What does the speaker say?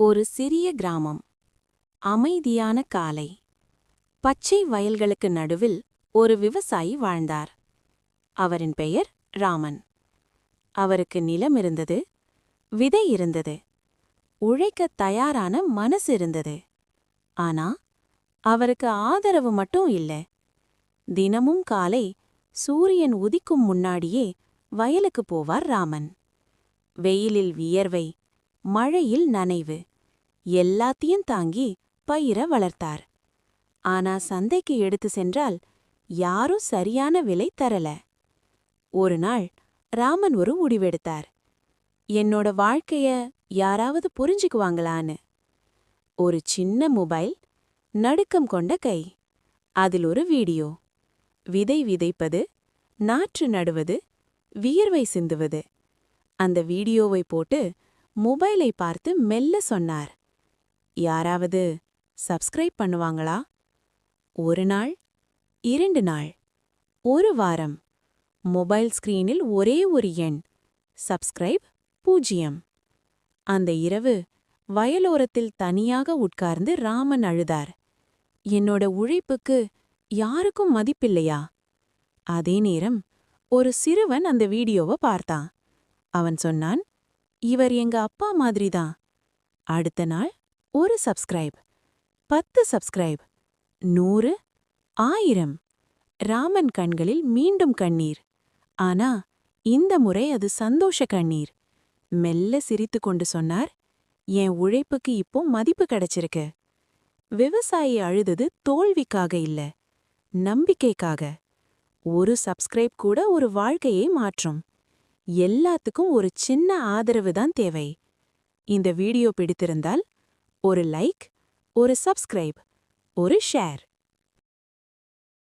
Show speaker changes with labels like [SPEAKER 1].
[SPEAKER 1] ஒரு சிறிய கிராமம். அமைதியான காலை. பச்சை வயல்களுக்கு நடுவில் ஒரு விவசாயி வாழ்ந்தார். அவரின் பெயர் ராமன். அவருக்கு நிலம் இருந்தது விதை இருந்தது உழைக்கத் தயாரான மனசு இருந்தது. ஆனா அவருக்கு ஆதரவு மட்டும் இல்ல. தினமும் காலை சூரியன் உதிக்கும் முன்னாடியே வயலுக்கு போவார் ராமன். வெயிலில் வியர்வை மழையில் நனைவு. எல்லாத்தையும் தாங்கி பயிர வளர்த்தார். ஆனா சந்தைக்கு எடுத்து சென்றால் யாரும் சரியான விலை தரல. ஒரு நாள் ராமன் ஒரு முடிவெடுத்தார். என்னோட வாழ்க்கைய யாராவது புரிஞ்சுக்குவாங்களான்னு? ஒரு சின்ன மொபைல் நடுக்கம் கொண்ட கை அதில் ஒரு வீடியோ. விதை விதைப்பது நாற்று நடுவது வியர்வை சிந்துவது. அந்த வீடியோவை போட்டு மொபைலை பார்த்து மெல்ல சொன்னார். யாராவது சப்ஸ்கிரைப் பண்ணுவாங்களா? ஒரு நாள் இரண்டு நாள் ஒரு வாரம் மொபைல் ஸ்கிரீனில் ஒரே ஒரு எண் சப்ஸ்கிரைப் பூஜ்ஜியம். அந்த இரவு வயலோரத்தில் தனியாக உட்கார்ந்து ராமன் அழுதார். என்னோட உழைப்புக்கு யாருக்கும் மதிப்பில்லையா? அதே நேரம் ஒரு சிறுவன் அந்த வீடியோவை பார்த்தான். அவன் சொன்னான் இவர் எங்க அப்பா மாதிரிதான். அடுத்த நாள் ஒரு சப்ஸ்கிரைப் பத்து சப்ஸ்கிரைப் நூறு ஆயிரம். ராமன் கண்களில் மீண்டும் கண்ணீர். ஆனா இந்த முறை அது சந்தோஷ கண்ணீர். மெல்ல சிரித்து கொண்டு சொன்னார் என் உழைப்புக்கு இப்போ மதிப்பு கிடைச்சிருக்கு. விவசாயி அழுதது தோல்விக்காக இல்ல நம்பிக்கைக்காக. ஒரு சப்ஸ்கிரைப் கூட ஒரு வாழ்க்கையை மாற்றும். எல்லாத்துக்கும் ஒரு சின்ன ஆதரவு தான் தேவை. இந்த வீடியோ பிடித்திருந்தால் ஒரு லைக் ஒரு சப்ஸ்கிரைப் ஒரு ஷேர்.